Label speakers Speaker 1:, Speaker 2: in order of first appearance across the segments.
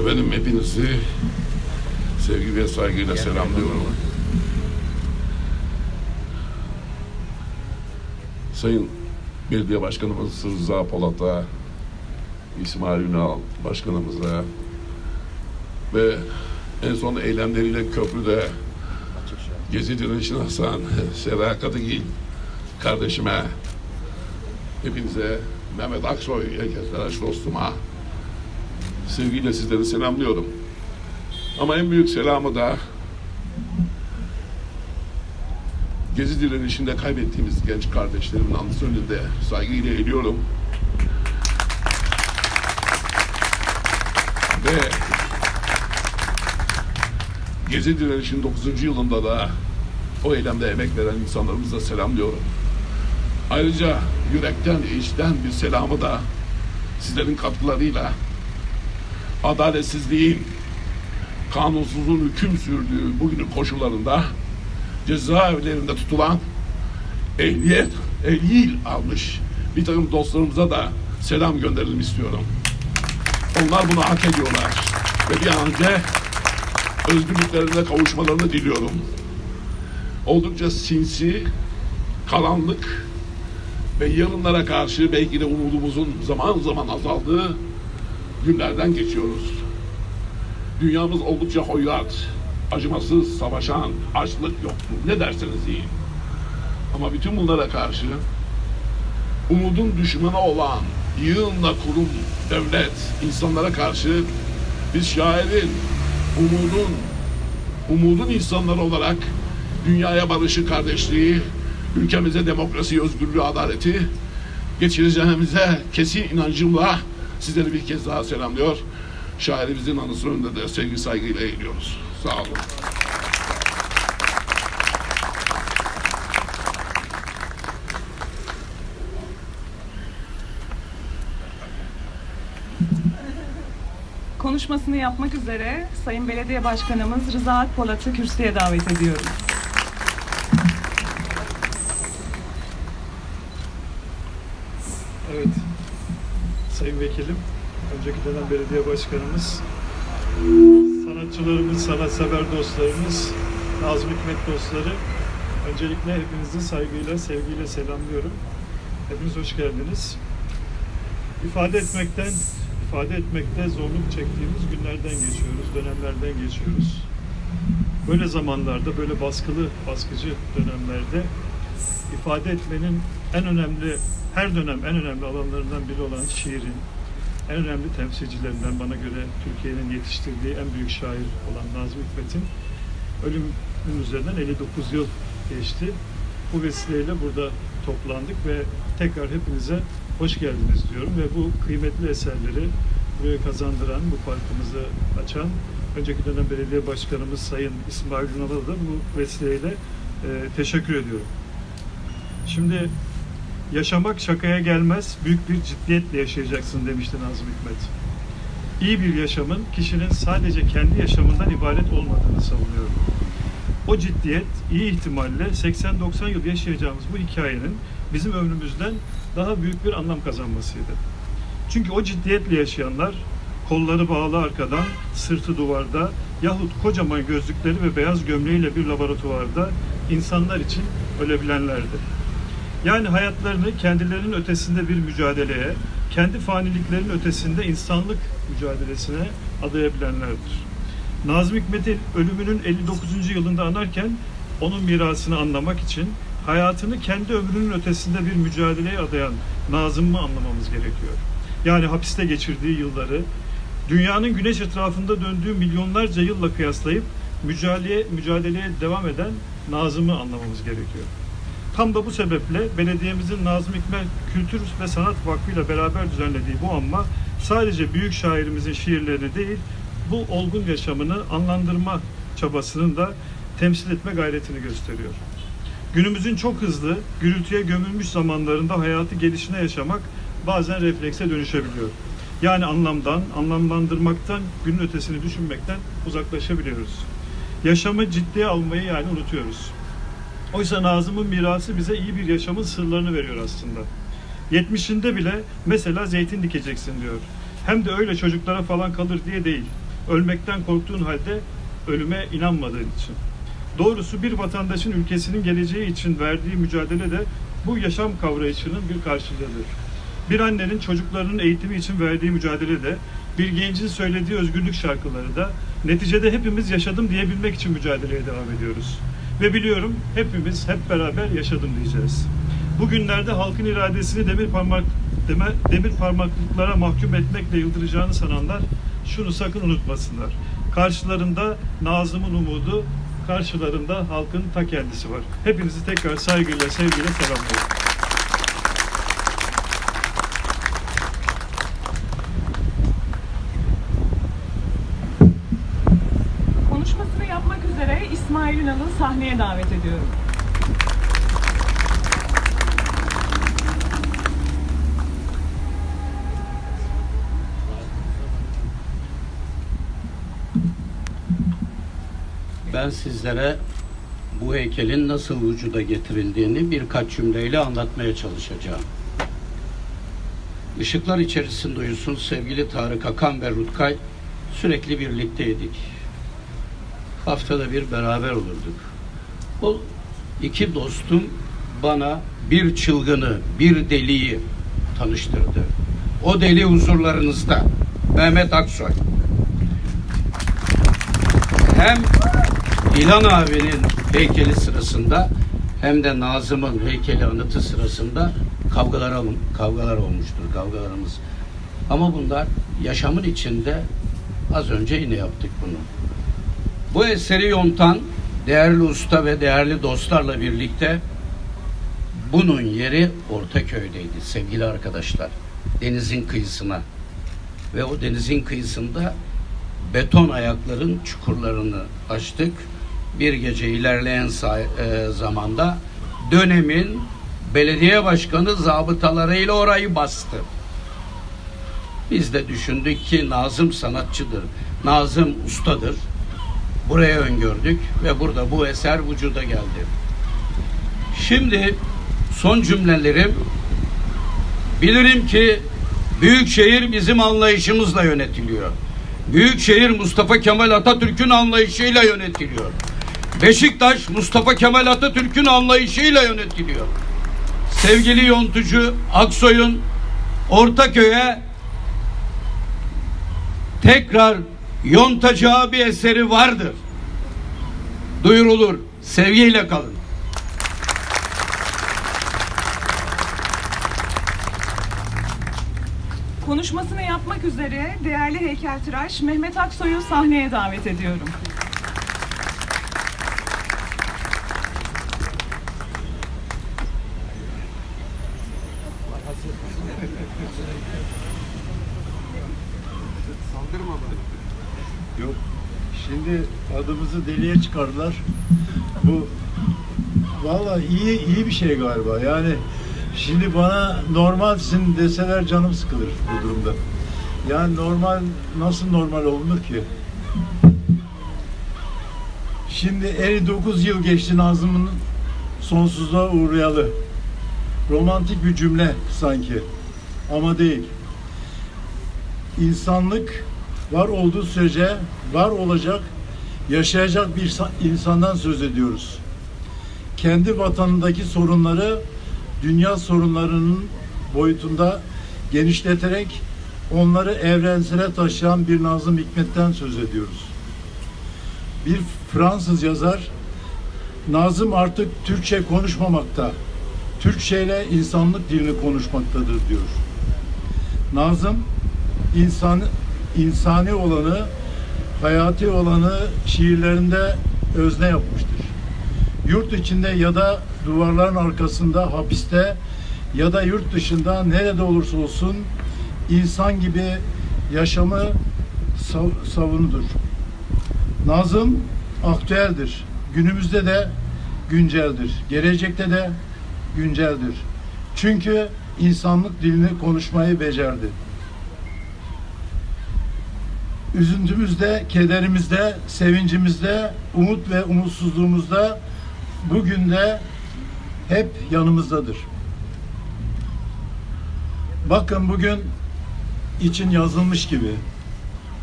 Speaker 1: Efendim hepinizi sevgi ve saygıyla selamlıyorum. Sayın Belediye Başkanımız Rıza Polat'a, İsmail Ünal Başkanımıza ve en son eylemleriyle köprüde Gezi Direnişi'ne Hasan, Sera Kadıgil kardeşime, hepinize Mehmet Aksoy, Ekezler dostuma, sevgiyle sizleri selamlıyorum. Ama en büyük selamı da Gezi direnişinde kaybettiğimiz genç kardeşlerimin anısı önünde saygıyla eğiliyorum. Ve Gezi direnişinin 9. yılında da o eylemde emek veren insanlarımıza selamlıyorum. Ayrıca yürekten, içten bir selamı da sizlerin katkılarıyla adaletsizliğin, kanunsuzluğun hüküm sürdüğü bugünün koşullarında cezaevlerinde tutulan ehliyet, ehliyil almış bir takım dostlarımıza da selam gönderelim istiyorum. Onlar bunu hak ediyorlar. Ve bir an önce özgürlüklerine kavuşmalarını diliyorum. Oldukça sinsi, karanlık ve yarınlara karşı belki de umudumuzun zaman zaman azaldığı günlerden geçiyoruz. Dünyamız oldukça hoyrat, acımasız, savaşan, açlık yoktur. Ne derseniz deyin. Ama bütün bunlara karşı umudun düşmanı olan yığınla kurum, devlet, insanlara karşı biz şairin, umudun, umudun insanları olarak dünyaya barışı, kardeşliği, ülkemize demokrasi, özgürlüğü, adaleti geçireceğimize kesin inancımla sizleri bir kez daha selamlıyor. Şairimizin anısı önünde de sevgi saygıyla eğiliyoruz. Sağ olun.
Speaker 2: Konuşmasını yapmak üzere Sayın Belediye Başkanımız Rıza Akpolat'ı kürsüye davet ediyoruz.
Speaker 3: Evet. Sayın Vekilim, önceki dönem belediye başkanımız, sanatçılarımız, sanatsever dostlarımız, Nazım Hikmet dostları, öncelikle hepinizi saygıyla, sevgiyle selamlıyorum. Hepiniz hoş geldiniz. İfade etmekten, ifade etmekte zorluk çektiğimiz günlerden geçiyoruz, dönemlerden geçiyoruz. Böyle zamanlarda, böyle baskılı, baskıcı dönemlerde ifade etmenin en önemli, her dönem en önemli alanlarından biri olan şiirin, en önemli temsilcilerinden bana göre Türkiye'nin yetiştirdiği en büyük şair olan Nazım Hikmet'in ölümün üzerinden 59 yıl geçti. Bu vesileyle burada toplandık ve tekrar hepinize hoş geldiniz diyorum ve bu kıymetli eserleri buraya kazandıran, bu parkımızı açan önceki dönem belediye başkanımız Sayın İsmail Ünal'a da bu vesileyle e, teşekkür ediyorum. Şimdi yaşamak şakaya gelmez, büyük bir ciddiyetle yaşayacaksın demişti Nazım Hikmet. İyi bir yaşamın kişinin sadece kendi yaşamından ibaret olmadığını savunuyorum. O ciddiyet iyi ihtimalle 80-90 yıl yaşayacağımız bu hikayenin bizim ömrümüzden daha büyük bir anlam kazanmasıydı. Çünkü o ciddiyetle yaşayanlar kolları bağlı arkadan, sırtı duvarda yahut kocaman gözlükleri ve beyaz gömleğiyle bir laboratuvarda insanlar için ölebilenlerdi. Yani hayatlarını kendilerinin ötesinde bir mücadeleye, kendi faniliklerin ötesinde insanlık mücadelesine adayabilenlerdir. Nazım Hikmet'in ölümünün 59. yılında anarken onun mirasını anlamak için hayatını kendi ömrünün ötesinde bir mücadeleye adayan Nazım'ı anlamamız gerekiyor. Yani hapiste geçirdiği yılları, dünyanın güneş etrafında döndüğü milyonlarca yılla kıyaslayıp mücadeleye, mücadeleye devam eden Nazım'ı anlamamız gerekiyor. Tam da bu sebeple belediyemizin Nazım Hikmet Kültür ve Sanat Vakfı ile beraber düzenlediği bu anma sadece büyük şairimizin şiirlerini değil, bu olgun yaşamını anlandırma çabasının da temsil etme gayretini gösteriyor. Günümüzün çok hızlı, gürültüye gömülmüş zamanlarında hayatı gelişine yaşamak bazen reflekse dönüşebiliyor. Yani anlamdan, anlamlandırmaktan, günün ötesini düşünmekten uzaklaşabiliyoruz. Yaşamı ciddiye almayı yani unutuyoruz. Oysa Nazım'ın mirası bize iyi bir yaşamın sırlarını veriyor aslında. 70'inde bile mesela zeytin dikeceksin diyor. Hem de öyle çocuklara falan kalır diye değil. Ölmekten korktuğun halde ölüme inanmadığın için. Doğrusu bir vatandaşın ülkesinin geleceği için verdiği mücadele de bu yaşam kavrayışının bir karşılığıdır. Bir annenin çocuklarının eğitimi için verdiği mücadele de, bir gencin söylediği özgürlük şarkıları da, neticede hepimiz yaşadım diyebilmek için mücadeleye devam ediyoruz. Ve biliyorum hepimiz hep beraber yaşadım diyeceğiz. Bugünlerde halkın iradesini demir parmak deme, demir parmaklıklara mahkum etmekle yıldıracağını sananlar şunu sakın unutmasınlar. Karşılarında Nazım'ın umudu, karşılarında halkın ta kendisi var. Hepinizi tekrar saygıyla, sevgiyle selamlıyorum.
Speaker 2: Konuşmasını yapmak üzere İsmail Ünal'ı sahneye davet ediyorum.
Speaker 4: Ben sizlere bu heykelin nasıl vücuda getirildiğini birkaç cümleyle anlatmaya çalışacağım. Işıklar içerisinde uyusun sevgili Tarık Akan ve Rutkay sürekli birlikteydik. Haftada bir beraber olurduk. O iki dostum bana bir çılgını, bir deliyi tanıştırdı. O deli huzurlarınızda Mehmet Aksoy. Hem İlhan abinin heykeli sırasında hem de Nazım'ın heykeli anıtı sırasında kavgalar kavgalar olmuştur, kavgalarımız. Ama bunlar yaşamın içinde az önce yine yaptık bunu. Bu eseri yontan değerli usta ve değerli dostlarla birlikte bunun yeri Ortaköy'deydi sevgili arkadaşlar. Denizin kıyısına. Ve o denizin kıyısında beton ayakların çukurlarını açtık. Bir gece ilerleyen e, zamanda dönemin belediye başkanı zabıtalarıyla orayı bastı. Biz de düşündük ki Nazım sanatçıdır. Nazım ustadır. Buraya öngördük ve burada bu eser vücuda geldi. Şimdi son cümlelerim bilirim ki büyük şehir bizim anlayışımızla yönetiliyor. Büyükşehir Mustafa Kemal Atatürk'ün anlayışıyla yönetiliyor. Beşiktaş Mustafa Kemal Atatürk'ün anlayışıyla yönetiliyor. Sevgili yontucu Aksoy'un Ortaköy'e tekrar yontacağı bir eseri vardır. Duyurulur. Sevgiyle kalın.
Speaker 2: Konuşmasını yapmak üzere değerli heykeltıraş Mehmet Aksoy'u sahneye davet ediyorum.
Speaker 5: Yok. Şimdi adımızı deliye çıkardılar. Bu vallahi iyi iyi bir şey galiba. Yani şimdi bana normalsin deseler canım sıkılır bu durumda. Yani normal nasıl normal olunur ki? Şimdi 59 yıl geçti Nazım'ın sonsuzluğa uğrayalı. Romantik bir cümle sanki. Ama değil. İnsanlık var olduğu sürece var olacak, yaşayacak bir insan- insandan söz ediyoruz. Kendi vatanındaki sorunları dünya sorunlarının boyutunda genişleterek onları evrensele taşıyan bir Nazım Hikmet'ten söz ediyoruz. Bir Fransız yazar Nazım artık Türkçe konuşmamakta. Türkçe ile insanlık dilini konuşmaktadır diyor. Nazım insan insani olanı, hayati olanı şiirlerinde özne yapmıştır. Yurt içinde ya da duvarların arkasında, hapiste ya da yurt dışında nerede olursa olsun insan gibi yaşamı sav- savunudur. Nazım aktüeldir. Günümüzde de günceldir. Gelecekte de günceldir. Çünkü insanlık dilini konuşmayı becerdi. Üzüntümüzde, kederimizde, sevincimizde, umut ve umutsuzluğumuzda bugün de hep yanımızdadır. Bakın bugün için yazılmış gibi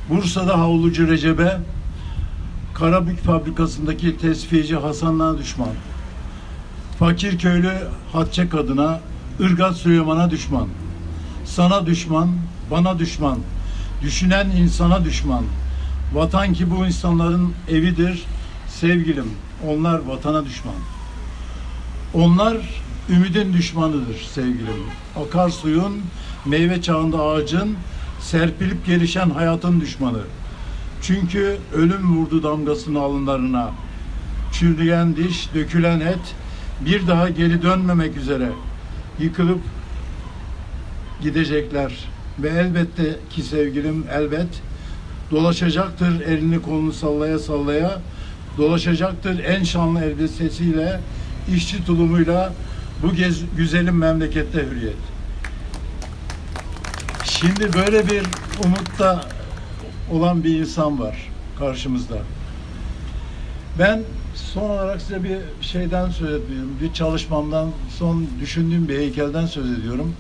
Speaker 5: Bursa'da havlucu Recep'e, Karabük fabrikasındaki tesviyeci Hasan'la düşman. Fakirköylü Hatçe kadına, Irgat Süleyman'a düşman. Sana düşman, bana düşman. Düşünen insana düşman. Vatan ki bu insanların evidir. Sevgilim, onlar vatana düşman. Onlar ümidin düşmanıdır sevgilim. Akarsuyun, meyve çağında ağacın, serpilip gelişen hayatın düşmanı. Çünkü ölüm vurdu damgasını alınlarına. Çürüyen diş, dökülen et, bir daha geri dönmemek üzere yıkılıp gidecekler. Ve elbette ki sevgilim elbet dolaşacaktır elini kolunu sallaya sallaya dolaşacaktır en şanlı elbisesiyle işçi tulumuyla bu gez, güzelim memlekette hürriyet. Şimdi böyle bir umutta olan bir insan var karşımızda. Ben son olarak size bir şeyden söz ediyorum. Bir çalışmamdan, son düşündüğüm bir heykelden söz ediyorum.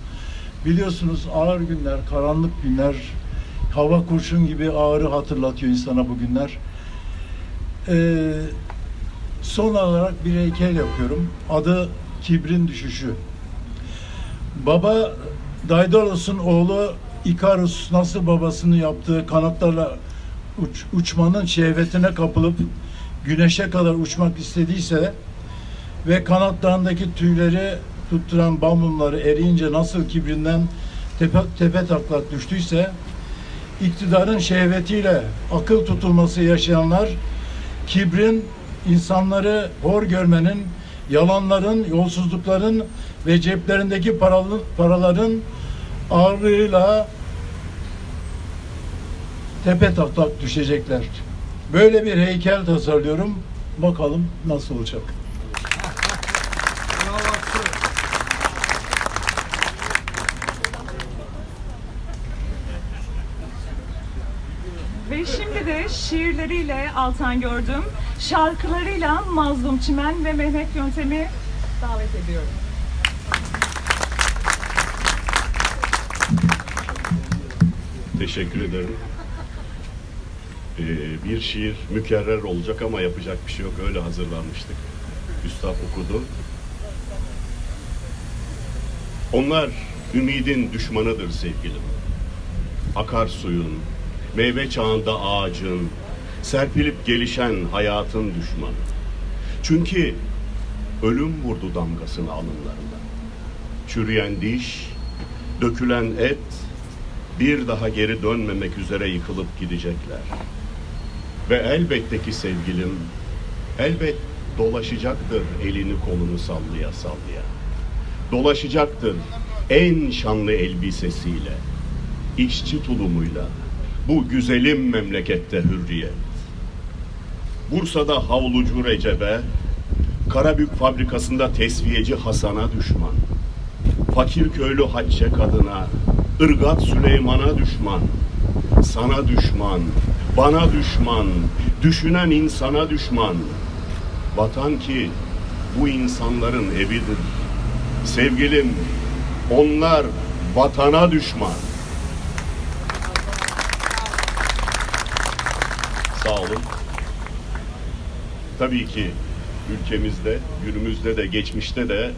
Speaker 5: Biliyorsunuz ağır günler, karanlık günler, hava kurşun gibi ağrı hatırlatıyor insana bu günler. Ee, son olarak bir heykel yapıyorum. Adı Kibrin Düşüşü. Baba Daidalos'un oğlu Ikarus nasıl babasını yaptığı kanatlarla uç- uçmanın şehvetine kapılıp güneşe kadar uçmak istediyse ve kanatlarındaki tüyleri tutturan bambumları eriyince nasıl kibrinden tepe, tepe taklak düştüyse iktidarın şehvetiyle akıl tutulması yaşayanlar kibrin insanları hor görmenin, yalanların, yolsuzlukların ve ceplerindeki paralı, paraların ağırlığıyla tepe taklak düşecekler. Böyle bir heykel tasarlıyorum. Bakalım nasıl olacak.
Speaker 2: Ve şimdi de şiirleriyle Altan Gördüm, şarkılarıyla Mazlum Çimen ve Mehmet Yöntem'i davet ediyorum.
Speaker 6: Teşekkür ederim. Ee, bir şiir mükerrer olacak ama yapacak bir şey yok. Öyle hazırlanmıştık. Üstad okudu. Onlar ümidin düşmanıdır sevgilim. Akarsuyun, meyve çağında ağacın, serpilip gelişen hayatın düşmanı. Çünkü ölüm vurdu damgasını alınlarına. Çürüyen diş, dökülen et, bir daha geri dönmemek üzere yıkılıp gidecekler. Ve elbette ki sevgilim, elbet dolaşacaktır elini kolunu sallaya sallaya. Dolaşacaktır en şanlı elbisesiyle, işçi tulumuyla, bu güzelim memlekette hürriyet. Bursa'da havlucu Recep'e, Karabük fabrikasında tesviyeci Hasan'a düşman. Fakir köylü Hacce kadına, Irgat Süleyman'a düşman, sana düşman, bana düşman, düşünen insana düşman. Vatan ki bu insanların evidir. Sevgilim, onlar vatana düşman. Sağ olun. Tabii ki ülkemizde, günümüzde de, geçmişte de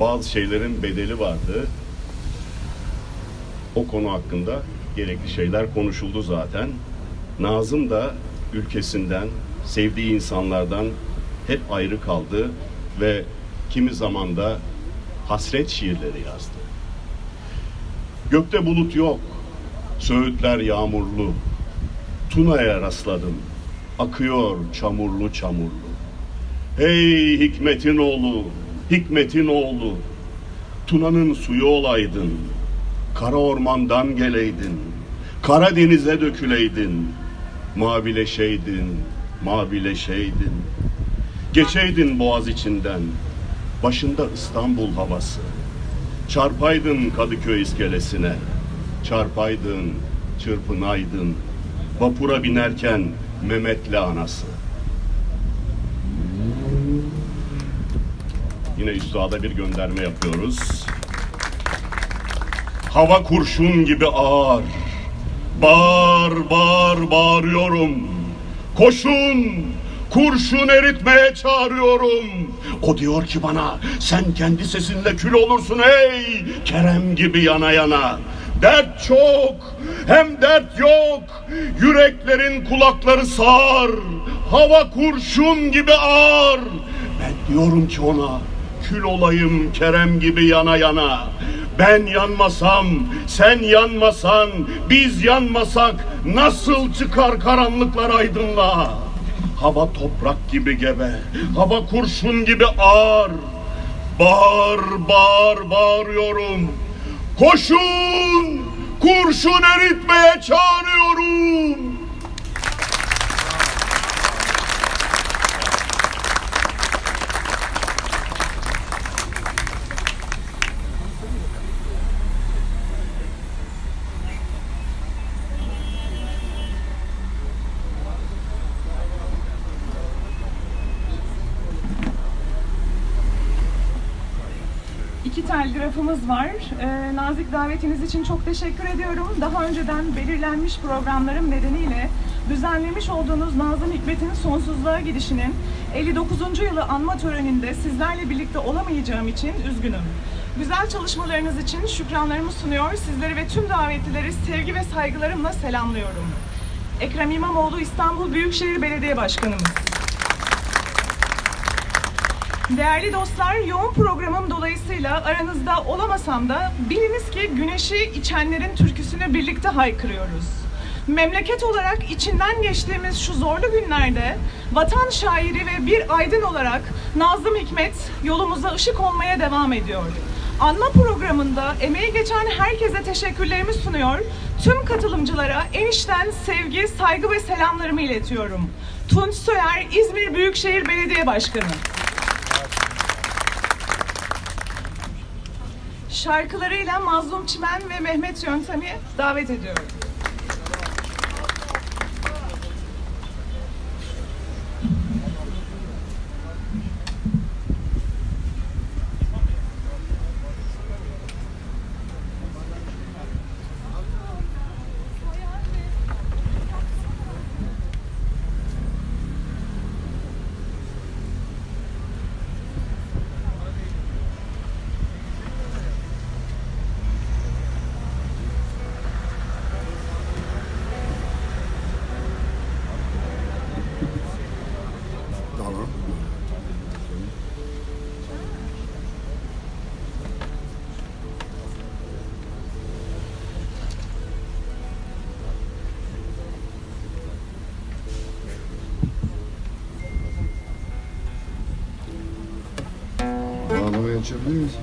Speaker 6: bazı şeylerin bedeli vardı. O konu hakkında gerekli şeyler konuşuldu zaten. Nazım da ülkesinden, sevdiği insanlardan hep ayrı kaldı ve kimi zaman da hasret şiirleri yazdı. Gökte bulut yok, söğütler yağmurlu. Tuna'ya rastladım, akıyor çamurlu çamurlu. Hey Hikmet'in oğlu, Hikmet'in oğlu, Tuna'nın suyu olaydın, kara ormandan geleydin, Karadeniz'e döküleydin, mavileşeydin, mavileşeydin. Geçeydin boğaz içinden, başında İstanbul havası. Çarpaydın Kadıköy iskelesine, çarpaydın, çırpınaydın. Vapura binerken Mehmet'le anası. Yine üstada bir gönderme yapıyoruz. Hava kurşun gibi ağır, Bağır bağır bağırıyorum. Koşun kurşun eritmeye çağırıyorum. O diyor ki bana sen kendi sesinle kül olursun ey Kerem gibi yana yana. Dert çok hem dert yok. Yüreklerin kulakları sağır. Hava kurşun gibi ağır. Ben diyorum ki ona kül olayım Kerem gibi yana yana. Ben yanmasam, sen yanmasan, biz yanmasak nasıl çıkar karanlıklar aydınlığa? Hava toprak gibi gebe, hava kurşun gibi ağır. Bağır, bağır, bağırıyorum. Koşun, kurşun eritmeye çağırıyorum.
Speaker 2: İki telgrafımız var. Ee, nazik davetiniz için çok teşekkür ediyorum. Daha önceden belirlenmiş programlarım nedeniyle düzenlemiş olduğunuz Nazım Hikmet'in sonsuzluğa gidişinin 59. yılı anma töreninde sizlerle birlikte olamayacağım için üzgünüm. Güzel çalışmalarınız için şükranlarımı sunuyor. Sizleri ve tüm davetlileri sevgi ve saygılarımla selamlıyorum. Ekrem İmamoğlu İstanbul Büyükşehir Belediye Başkanımız. Değerli dostlar, yoğun programım dolayısıyla aranızda olamasam da biliniz ki güneşi içenlerin türküsünü birlikte haykırıyoruz. Memleket olarak içinden geçtiğimiz şu zorlu günlerde vatan şairi ve bir aydın olarak Nazım Hikmet yolumuza ışık olmaya devam ediyor. Anma programında emeği geçen herkese teşekkürlerimi sunuyor. Tüm katılımcılara en içten sevgi, saygı ve selamlarımı iletiyorum. Tunç Soyer, İzmir Büyükşehir Belediye Başkanı. Şarkılarıyla Mazlum Çimen ve Mehmet Yöntem'i davet ediyorum.
Speaker 7: Bağlamayı açabilir misin?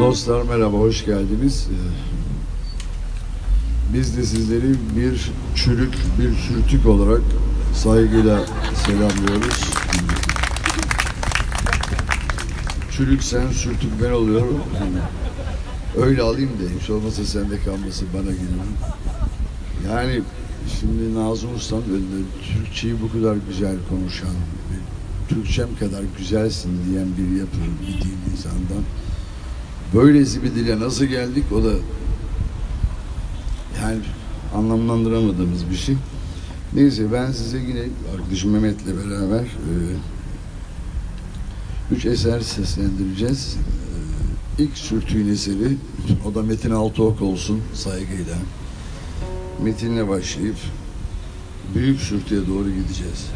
Speaker 7: Dostlar merhaba, hoş geldiniz. Ee, Biz de sizleri bir çürük, bir sürtük olarak saygıyla selamlıyoruz. Çürük sen, sürtük ben oluyorum. Öyle alayım da hiç olmasa sende kalması bana geliyor. Yani şimdi Nazım Usta'nın önünde Türkçeyi bu kadar güzel konuşan, Türkçem kadar güzelsin diyen bir yapı, bir dil insandan böylesi bir dile nasıl geldik o da yani anlamlandıramadığımız bir şey. Neyse ben size yine arkadaşım Mehmet'le beraber e, üç eser seslendireceğiz. Ee, İlk sürtüğün eseri, o da Metin Altıok olsun saygıyla. Metinle başlayıp büyük sürtüye doğru gideceğiz.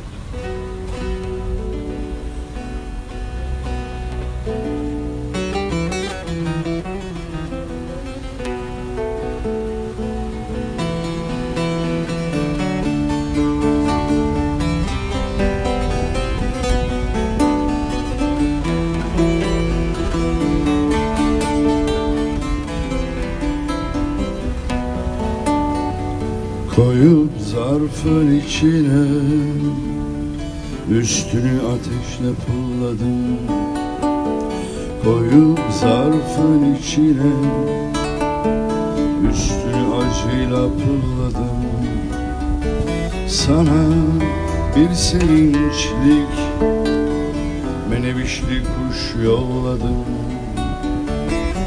Speaker 7: Zarfın içine. Üstünü ateşle pulladım Koyup zarfın içine. Üstünü acıyla pırladım Sana bir sevinçlik Menevişli kuş yolladım.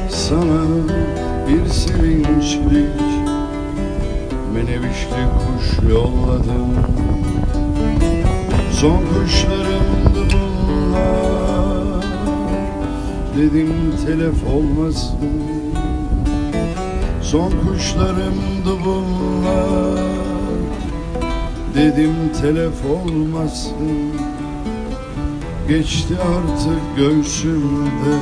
Speaker 7: Sana bir sevinçlik Menevişli kuş yolladım. Son kuşlarımdı bunlar. Dedim telef olmasın. Son kuşlarımdı bunlar. Dedim telef olmasın. Geçti artık göğsümde.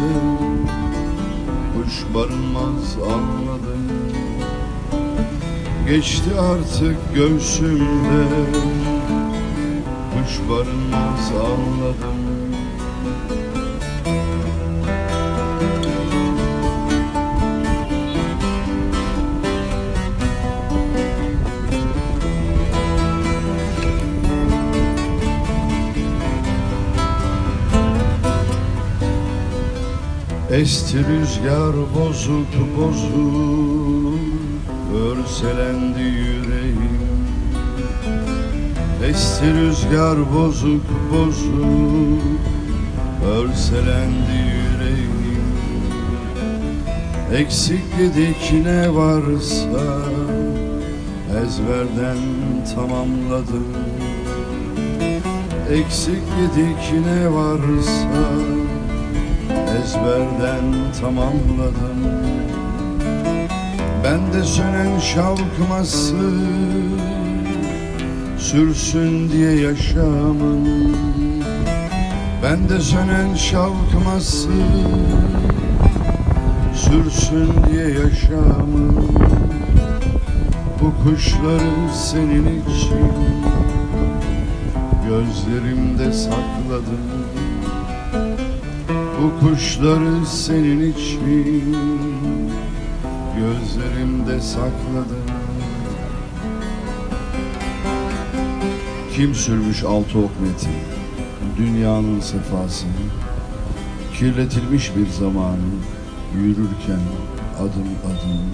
Speaker 7: Kuş barınmaz anladım Geçti artık göğsümde. Kuş barınmaz anladım. Esti rüzgar bozuk bozuk Örselendi yüreğim. Esti rüzgar bozuk bozuk. Örselendi yüreğim. Eksik dedik ne varsa Ezberden tamamladım. Eksik dedik ne varsa ezberden tamamladım Ben de sönen şavkması Sürsün diye yaşamın Ben de sönen şavkması Sürsün diye yaşamın Bu kuşları senin için Gözlerimde sakladım. Bu kuşları senin için Gözlerimde sakladım. Kim sürmüş altı ok metin Dünyanın sefasını Kirletilmiş bir zamanı Yürürken adım adım.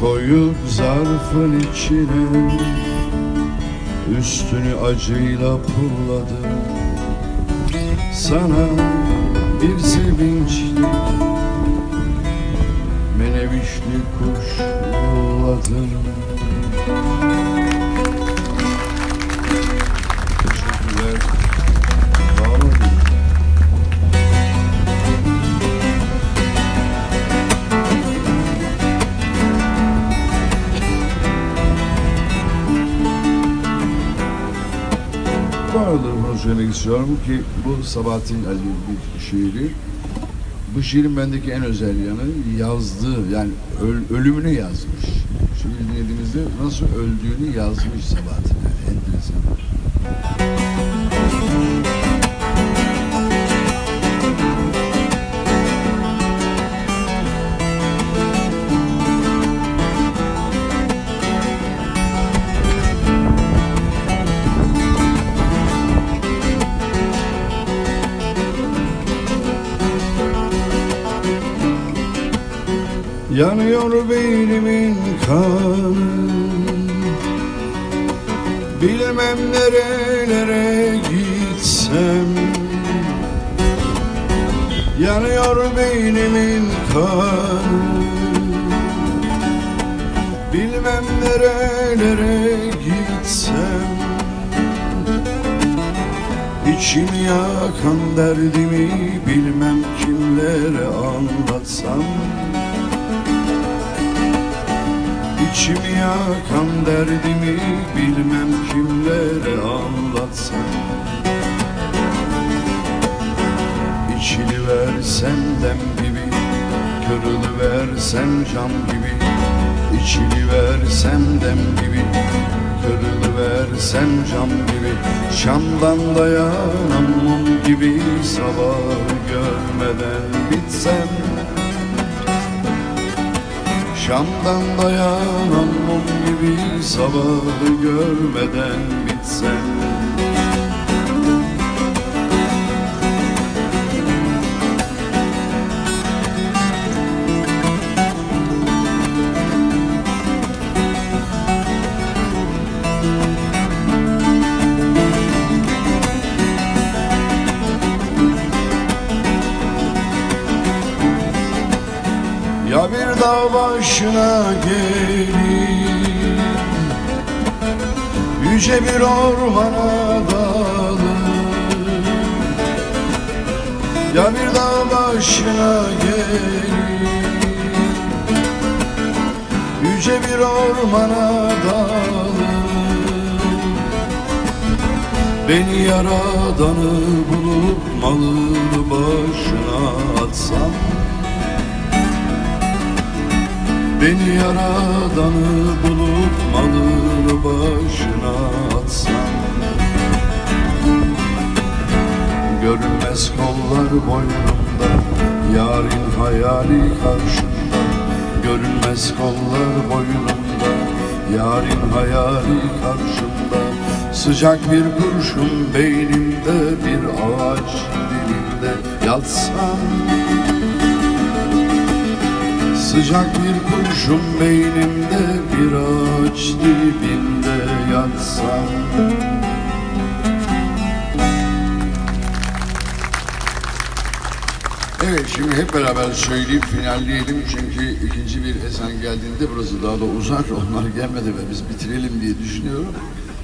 Speaker 7: Koyup zarfın içine Üstünü acıyla pulladım. Sana bir sevinçli Menevişli kuş yolladım söylemek istiyorum ki bu Sabahattin Ali'nin bir şiiri. Bu şiirin bendeki en özel yanı yazdığı yani öl- ölümünü yazmış. Şiir dinlediğimizde nasıl öldüğünü yazmış Sabahattin Yanıyor beynimin kanı. Bilemem nerelere gitsem. Yanıyor beynimin kanı. Bilmem nerelere gitsem. İçimi yakan derdimi bilmem kimlere anlatsam İçimi yakan derdimi bilmem kimlere anlatsam. İçili versem dem gibi Kırılıversem cam gibi. İçili versem dem gibi Kırılıversem cam gibi. Şam'dan dayanan mum gibi Sabah görmeden bitsem Şam'dan dayanan mum gibi sabahı görmeden bitsem başına gelip Yüce bir ormana dalır Ya bir dağ başına gelip Yüce bir ormana dalır Beni yaradanı bulup malını başına atsam Beni yaradanı bulup malını başına atsam Görünmez kollar boynumda Yarın hayali karşımda. Görünmez kollar boynumda Yarın hayali karşımda. Sıcak bir kurşun beynimde Bir ağaç dilimde yatsam Sıcak bir kurşun beynimde Bir ağaç dibinde yatsam Evet şimdi hep beraber söyleyip finalleyelim çünkü ikinci bir esen geldiğinde burası daha da uzar. Onlar gelmedi ve biz bitirelim diye düşünüyorum.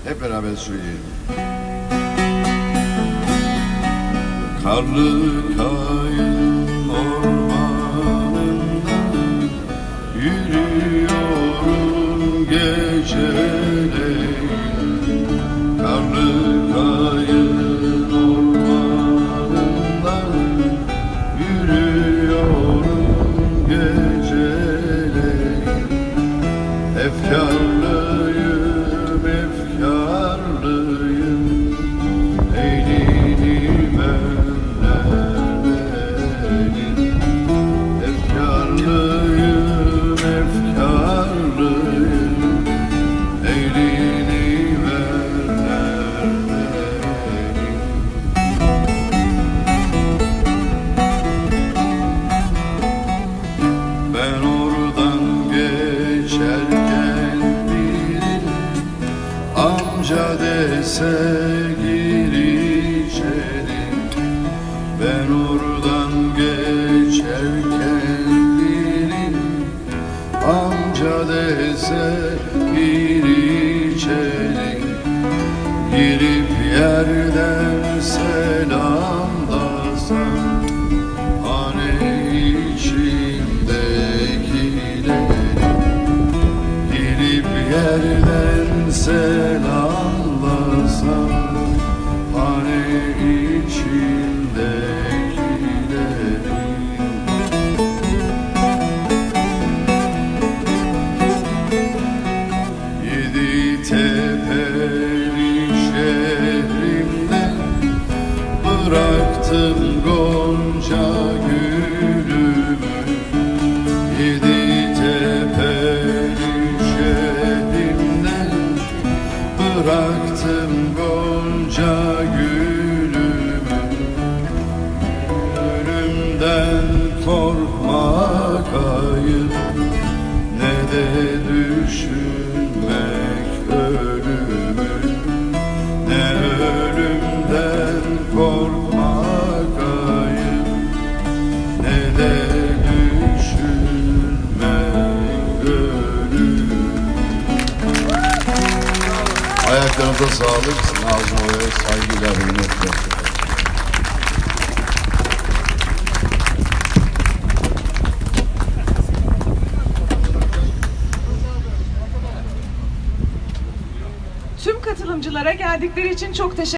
Speaker 7: Hep beraber söyleyelim. Karlı kayın
Speaker 2: say.